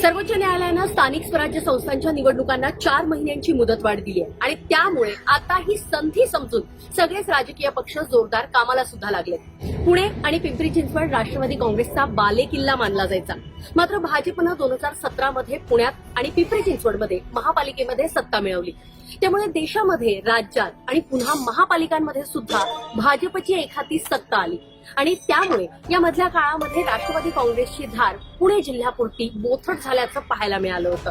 सर्वोच्च न्यायालयानं स्थानिक स्वराज्य संस्थांच्या निवडणुकांना चार महिन्यांची मुदतवाढ दिली आहे. आणि त्यामुळे आता ही संधी समजून सगळेच राजकीय पक्ष जोरदार कामाला सुद्धा लागले पुणे आणि पिंपरी चिंचवड राष्ट्रवादी काँग्रेसचा बालेकिल्ला मानला जायचा. मात्र भाजपनं दोन हजार सतरा मध्ये पुण्यात आणि पिंपरी चिंचवडमध्ये महापालिकेमध्ये सत्ता मिळवली. त्यामुळे देशामध्ये राज्यात आणि पुन्हा महापालिकांमध्ये सुद्धा भाजपची एखादी सत्ता आली. आणि त्यामुळे या मधल्या काळामध्ये राष्ट्रवादी काँग्रेसची धार पुणे जिल्ह्यापुरती बोथट झाल्याचं पाहायला मिळालं होतं.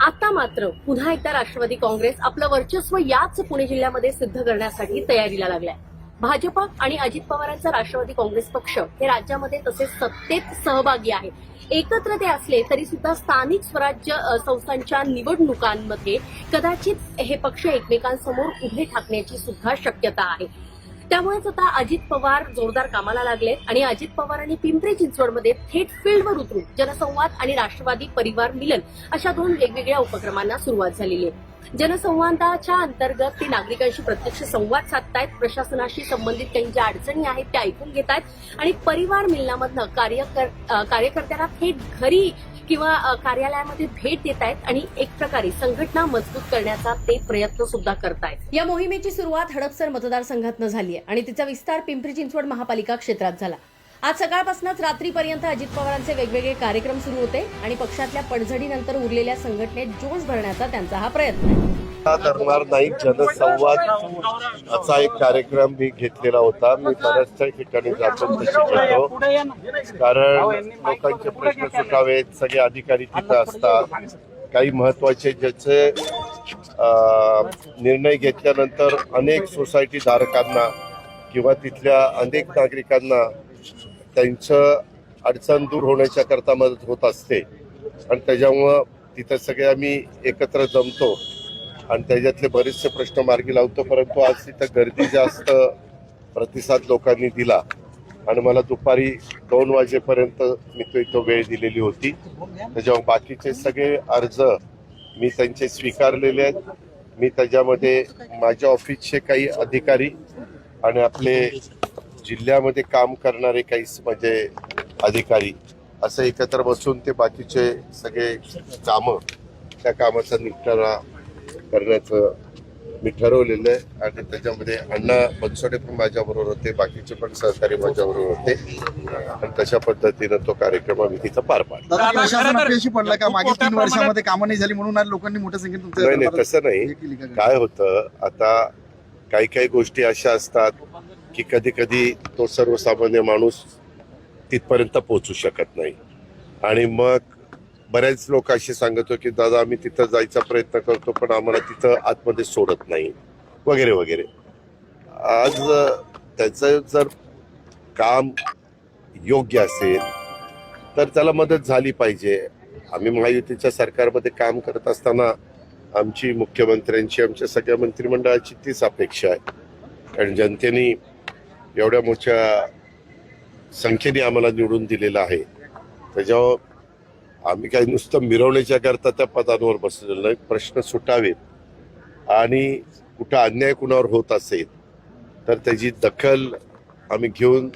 आता मात्र पुन्हा एकदा राष्ट्रवादी काँग्रेस आपलं वर्चस्व याच पुणे जिल्ह्यामध्ये सिद्ध करण्यासाठी तयारीला लागलाय. भाजप आणि अजित पवारांचा राष्ट्रवादी काँग्रेस पक्ष हे राज्यामध्ये तसेच सत्तेत सहभागी आहे. एकत्र ते असले तरी सुद्धा स्थानिक स्वराज्य संस्थांच्या निवडणुकांमध्ये कदाचित हे पक्ष एकमेकांसमोर उभे ठाकण्याची सुद्धा शक्यता आहे. त्यामुळेच आता अजित पवार जोरदार कामाला लागले आणि अजित पवारांनी पिंपरी चिंचवडमध्ये थेट फील्डवर उतरून जनसंवाद आणि राष्ट्रवादी परिवार मिलन अशा दोन वेगवेगळ्या उपक्रमांना सुरुवात झालेली आहे. जनसंवादाच्या अंतर्गत ते नागरिकांशी प्रत्यक्ष संवाद साधतायत प्रशासनाशी संबंधित काही ज्या अडचणी आहेत त्या ऐकून घेत आहेत आणि परिवार मिलनामधनं कार्यकर कार्यकर्त्यांना थेट घरी किंवा कार्यालयामध्ये भेट देत आहेत आणि एक प्रकारे संघटना मजबूत करण्याचा ते प्रयत्न सुद्धा करतायत. या मोहिमेची सुरुवात हडपसर मतदारसंघातनं झाली आहे आणि तिचा विस्तार पिंपरी चिंचवड महापालिका क्षेत्रात झाला. आज सकाळपासूनच रात्रीपर्यंत अजित पवारांचे वेगवेगळे कार्यक्रम सुरू होते आणि पक्षातल्या पडझडीनंतर उरलेल्या संघटनेत जोश भरण्याचा त्यांचा हा प्रयत्न आहे. धरणार नाही. जनसंवाद असा एक कार्यक्रम मी घेतलेला होता. मी बऱ्याचशा ठिकाणी जातो घेतो कारण लोकांचे प्रश्न सुटावेत सगळे अधिकारी तिथं असतात. काही महत्त्वाचे ज्याचे निर्णय घेतल्यानंतर अनेक सोसायटी धारकांना किंवा तिथल्या अनेक नागरिकांना त्यांचं अडचण दूर होण्याच्या करता मदत होत असते. आणि त्याच्यामुळं तिथं सगळे आम्ही एकत्र जमतो. आणि त्याच्यातले बरेचसे प्रश्न मार्गी लावतो परंतु आज तिथं गर्दी जास्त प्रतिसाद लोकांनी दिला. आणि मला दुपारी दोन वाजेपर्यंत मी तो इथं वेळ दिलेली होती. त्याच्यामुळे बाकीचे सगळे अर्ज मी त्यांचे स्वीकारलेले आहेत. मी त्याच्यामध्ये माझ्या ऑफिसचे काही अधिकारी आणि आपले जिल्ह्यामध्ये काम करणारे काही म्हणजे अधिकारी असं एकत्र बसून ते बाकीचे सगळे कामं त्या कामाचा निपटारा करण्याचं मी ठरवलेलं आहे. आणि त्याच्यामध्ये अण्णा बनसोडे पण माझ्याबरोबर होते बाकीचे पण सहकारी माझ्याबरोबर होते. आणि तशा पद्धतीनं तो कार्यक्रम आम्ही तिथं पार पाडला. का? तीन वर्षामध्ये कामं नाही झाली म्हणून लोकांनी मोठ्या संख्येत नाही तसं नाही? काय होतं आता काही काही गोष्टी अशा असतात की कधी कधी तो सर्वसामान्य माणूस तिथपर्यंत पोहोचू शकत नाही. आणि मग बऱ्याच लोक असे सांगतो की दादा आम्ही तिथं जायचा प्रयत्न करतो पण आम्हाला तिथं आतमध्ये सोडत नाही. वगैरे वगैरे. आज त्याचं जर काम योग्य असेल तर त्याला मदत झाली पाहिजे. आम्ही महायुतीच्या सरकारमध्ये काम करत असताना आमची मुख्यमंत्र्यांची आमच्या सगळ्या मंत्रिमंडळाची तीच अपेक्षा आहे. कारण जनतेने एवढ्या मोठ्या संख्येने आम्हाला निवडून दिलेलं आहे. त्याच्यावर आम्ही काही नुसतं मिरवण्याच्या करता त्या पदांवर बसलेलो नाही. प्रश्न सुटावेत. आणि कुठं अन्याय कुणावर होत असेल तर त्याची दखल आम्ही घेऊन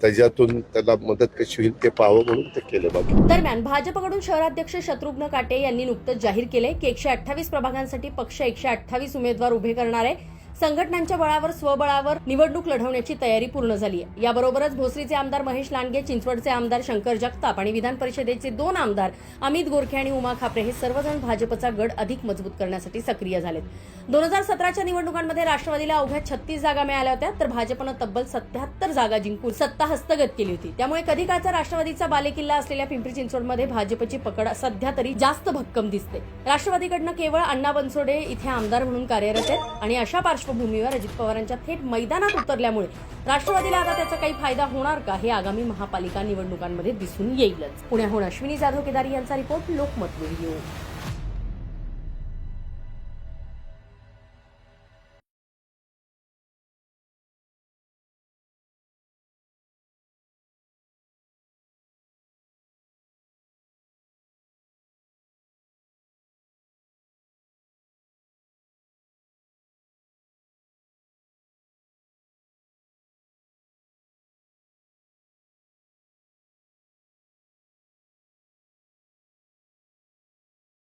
त्याच्यातून त्याला मदत कशी होईल ते पाहावं म्हणून ते केलं बाकी. दरम्यान भाजपकडून शहराध्यक्ष शत्रुघ्न काटे यांनी नुकतंच जाहीर केले की एकशे अठ्ठावीस प्रभागांसाठी पक्ष एकशे अठ्ठावीस उमेदवार उभे करणार आहे. संघटनांच्या बळावर स्वबळावर निवडणूक लढवण्याची तयारी पूर्ण झाली आहे याबरोबरच भोसरीचे आमदार महेश लांडगे चिंचवडचे आमदार शंकर जगताप आणि विधान परिषदेचे दोन आमदार अमित गोरखे आणि उमा खापरे हे सर्वजण भाजपचा गड अधिक मजबूत करण्यासाठी सक्रिय झालेत. दोन हजार सतराच्या निवडणुकांमध्ये राष्ट्रवादीला अवघ्या छत्तीस जागा मिळाल्या होत्या तर भाजपनं तब्बल सत्याहत्तर जागा जिंकून सत्ता हस्तगत केली होती. त्यामुळे कधी काळचा राष्ट्रवादीचा बालेकिल्ला असलेल्या पिंपरी चिंचवडमध्ये भाजपची पकड सध्या तरी जास्त भक्कम दिसते. राष्ट्रवादीकडनं केवळ अण्णा बनसोडे इथे आमदार म्हणून कार्यरत आहेत आणि अशा पार्श्व पार्श्वभूमीवर अजित पवारांच्या थेट मैदानात उतरल्यामुळे राष्ट्रवादीला आता त्याचा काही फायदा होणार का हे आगामी महापालिका निवडणुकांमध्ये दिसून येईलच. पुण्याहून अश्विनी जाधव केदारी यांचा रिपोर्ट लोकमत व्हिडिओ